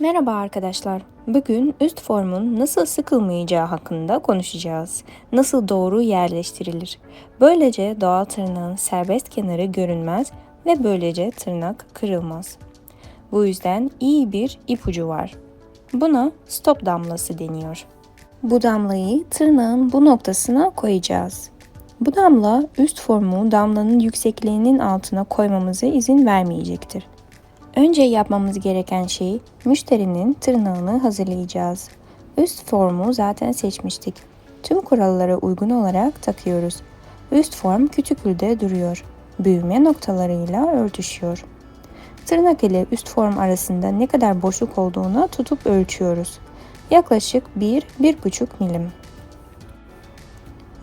Merhaba arkadaşlar. Bugün üst formun nasıl sıkılmayacağı hakkında konuşacağız. Nasıl doğru yerleştirilir? Böylece doğal tırnağın serbest kenarı görünmez ve böylece tırnak kırılmaz. Bu yüzden iyi bir ipucu var. Buna stop damlası deniyor. Bu damlayı tırnağın bu noktasına koyacağız. Bu damla üst formu damlanın yüksekliğinin altına koymamıza izin vermeyecektir. Önce yapmamız gereken şey müşterinin tırnağını hazırlayacağız. Üst formu zaten seçmiştik. Tüm kurallara uygun olarak takıyoruz. Üst form kütükülde duruyor. Büyüme noktalarıyla örtüşüyor. Tırnak ile üst form arasında ne kadar boşluk olduğunu tutup ölçüyoruz. Yaklaşık 1-1,5 milim.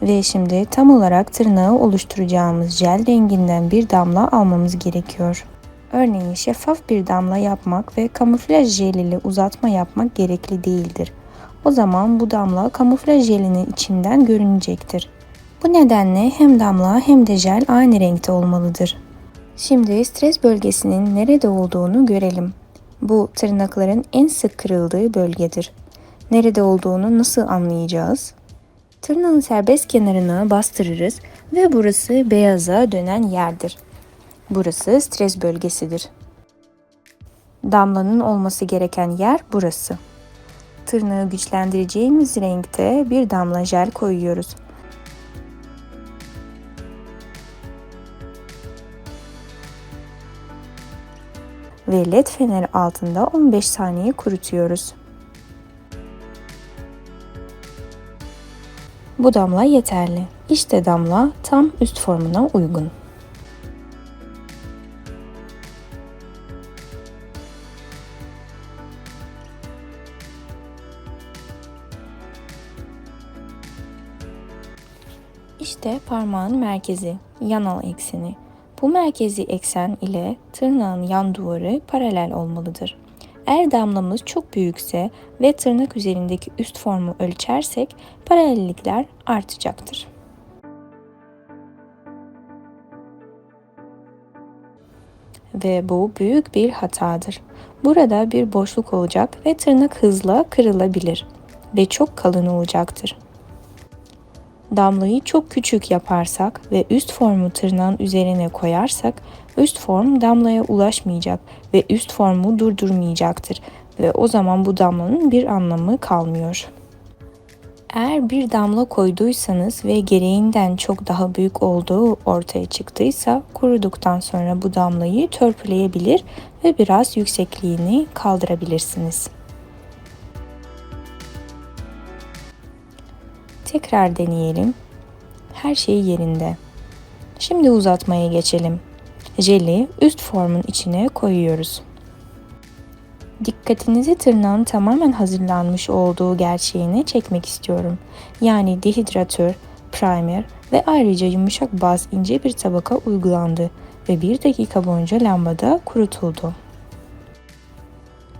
Ve şimdi tam olarak tırnağı oluşturacağımız jel renginden bir damla almamız gerekiyor. Örneğin şeffaf bir damla yapmak ve kamuflaj jel ile uzatma yapmak gerekli değildir. O zaman bu damla kamuflaj jelinin içinden görünecektir. Bu nedenle hem damla hem de jel aynı renkte olmalıdır. Şimdi stres bölgesinin nerede olduğunu görelim. Bu tırnakların en sık kırıldığı bölgedir. Nerede olduğunu nasıl anlayacağız? Tırnağın serbest kenarına bastırırız ve burası beyaza dönen yerdir. Burası stres bölgesidir. Damlanın olması gereken yer burası. Tırnağı güçlendireceğimiz renkte bir damla jel koyuyoruz. Ve led feneri altında 15 saniye kurutuyoruz. Bu damla yeterli. İşte damla tam üst formuna uygun. İşte parmağın merkezi, yanal ekseni. Bu merkezi eksen ile tırnağın yan duvarı paralel olmalıdır. Eğer damlamız çok büyükse ve tırnak üzerindeki üst formu ölçersek paralellikler artacaktır. Ve bu büyük bir hatadır. Burada bir boşluk olacak ve tırnak hızla kırılabilir ve çok kalın olacaktır. Damlayı çok küçük yaparsak ve üst formu tırnağın üzerine koyarsak üst form damlaya ulaşmayacak ve üst formu durdurmayacaktır ve o zaman bu damlanın bir anlamı kalmıyor. Eğer bir damla koyduysanız ve gereğinden çok daha büyük olduğu ortaya çıktıysa kuruduktan sonra bu damlayı törpüleyebilir ve biraz yüksekliğini kaldırabilirsiniz. Tekrar deneyelim. Her şey yerinde. Şimdi uzatmaya geçelim. Jeli üst formun içine koyuyoruz. Dikkatinizi tırnağın tamamen hazırlanmış olduğu gerçeğine çekmek istiyorum. Yani dehidratör, primer ve ayrıca yumuşak baz ince bir tabaka uygulandı ve bir dakika boyunca lambada kurutuldu.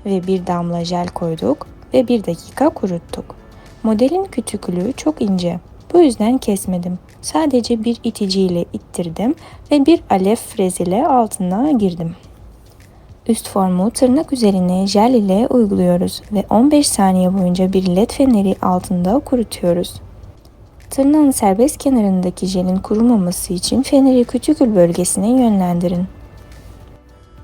Ve bir damla jel koyduk ve bir dakika kuruttuk. Modelin kütüklüğü çok ince. Bu yüzden kesmedim. Sadece bir iticiyle ittirdim ve bir alev frez ile altına girdim. Üst formu tırnak üzerine jel ile uyguluyoruz ve 15 saniye boyunca bir led feneri altında kurutuyoruz. Tırnağın serbest kenarındaki jelin kurumaması için feneri kütükül bölgesine yönlendirin.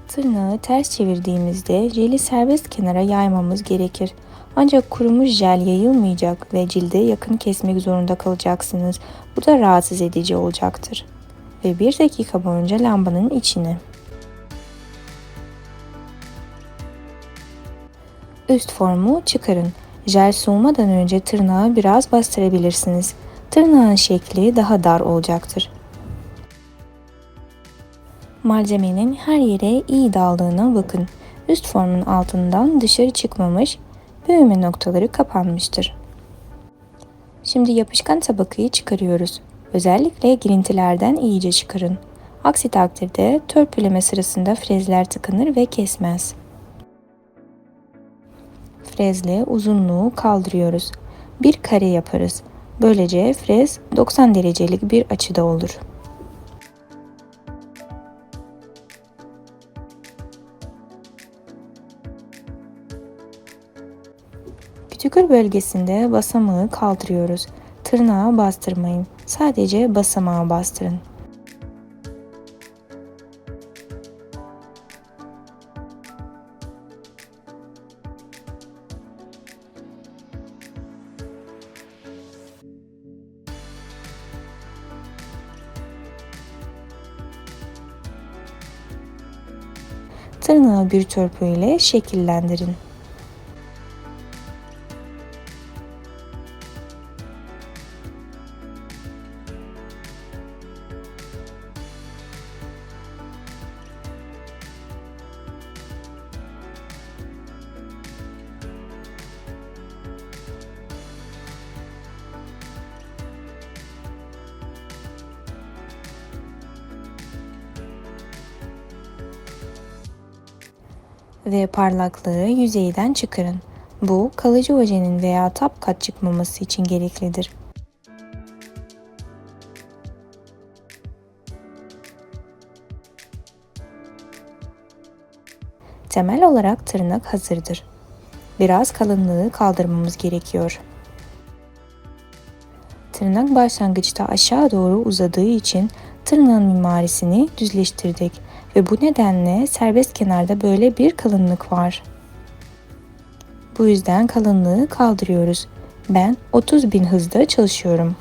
Tırnağı ters çevirdiğimizde jeli serbest kenara yaymamız gerekir. Ancak kurumuş jel yayılmayacak ve cilde yakın kesmek zorunda kalacaksınız. Bu da rahatsız edici olacaktır. Ve bir dakika boyunca lambanın içine. Üst formu çıkarın. Jel soğumadan önce tırnağı biraz bastırabilirsiniz. Tırnağın şekli daha dar olacaktır. Malzemenin her yere iyi daldığına bakın. Üst formun altından dışarı çıkmamış, büyüme noktaları kapanmıştır. Şimdi yapışkan tabakayı çıkarıyoruz. Özellikle girintilerden iyice çıkarın. Aksi takdirde törpüleme sırasında frezler tıkanır ve kesmez. Frezle uzunluğu kaldırıyoruz. Bir kare yaparız. Böylece frez 90 derecelik bir açıda olur. Kütükül bölgesinde basamağı kaldırıyoruz. Tırnağa bastırmayın. Sadece basamağa bastırın. Tırnağı bir törpü ile şekillendirin. Ve parlaklığı yüzeyden çıkarın. Bu kalıcı ojenin veya tap kat çıkmaması için gereklidir. Temel olarak tırnak hazırdır. Biraz kalınlığı kaldırmamız gerekiyor. Tırnak başlangıçta aşağı doğru uzadığı için tırnağın mimarisini düzleştirdik ve bu nedenle serbest kenarda böyle bir kalınlık var. Bu yüzden kalınlığı kaldırıyoruz. Ben 30 bin hızda çalışıyorum.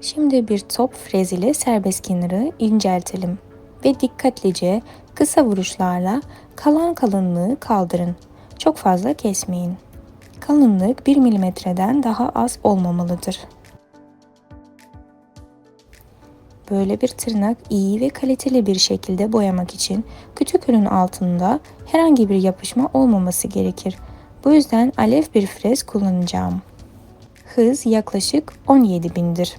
Şimdi bir top frez ile serbest kenarı inceltelim ve dikkatlice kısa vuruşlarla kalan kalınlığı kaldırın. Çok fazla kesmeyin. Kalınlık 1 milimetreden daha az olmamalıdır. Böyle bir tırnak iyi ve kaliteli bir şekilde boyamak için kütükülün altında herhangi bir yapışma olmaması gerekir. Bu yüzden alev bir frez kullanacağım. Hız yaklaşık 17 bindir.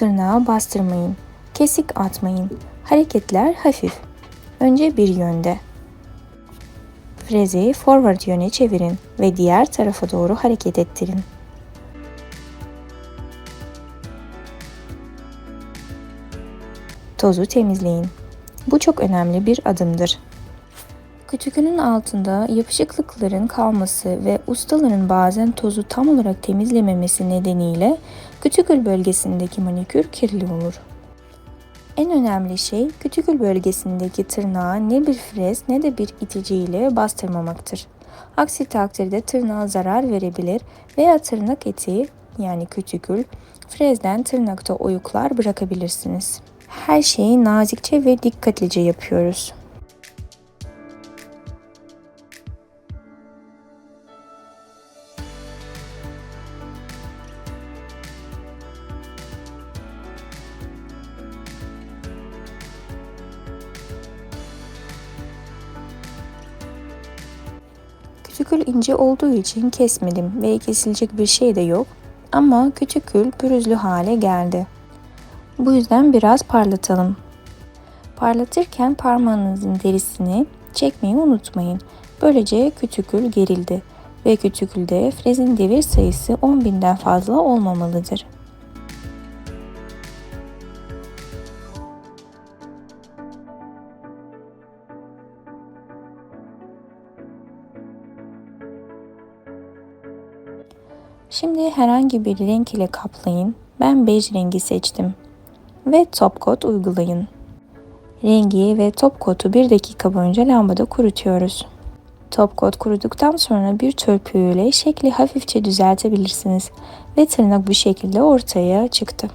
Tırnağa bastırmayın. Kesik atmayın. Hareketler hafif. Önce bir yönde. Frezi forward yöne çevirin ve diğer tarafa doğru hareket ettirin. Tozu temizleyin. Bu çok önemli bir adımdır. Kütükünün altında yapışıklıkların kalması ve ustaların bazen tozu tam olarak temizlememesi nedeniyle kütükül bölgesindeki manikür kirli olur. En önemli şey kütükül bölgesindeki tırnağı ne bir frez ne de bir itici ile bastırmamaktır. Aksi takdirde tırnağa zarar verebilir veya tırnak eti yani kütükül frezden tırnakta oyuklar bırakabilirsiniz. Her şeyi nazikçe ve dikkatlice yapıyoruz. Kütükül ince olduğu için kesmedim ve kesilecek bir şey de yok. Ama kütükül pürüzlü hale geldi. Bu yüzden biraz parlatalım. Parlatırken parmağınızın derisini çekmeyi unutmayın. Böylece kütükül gerildi ve kütükülde frezin devir sayısı 10.000'den fazla olmamalıdır. Herhangi bir renk ile kaplayın. Ben bej rengi seçtim. Ve top coat uygulayın. Rengi ve top coat'u bir dakika boyunca lambada kurutuyoruz. Top coat kuruduktan sonra bir törpüyle şekli hafifçe düzeltebilirsiniz ve tırnak bu şekilde ortaya çıktı.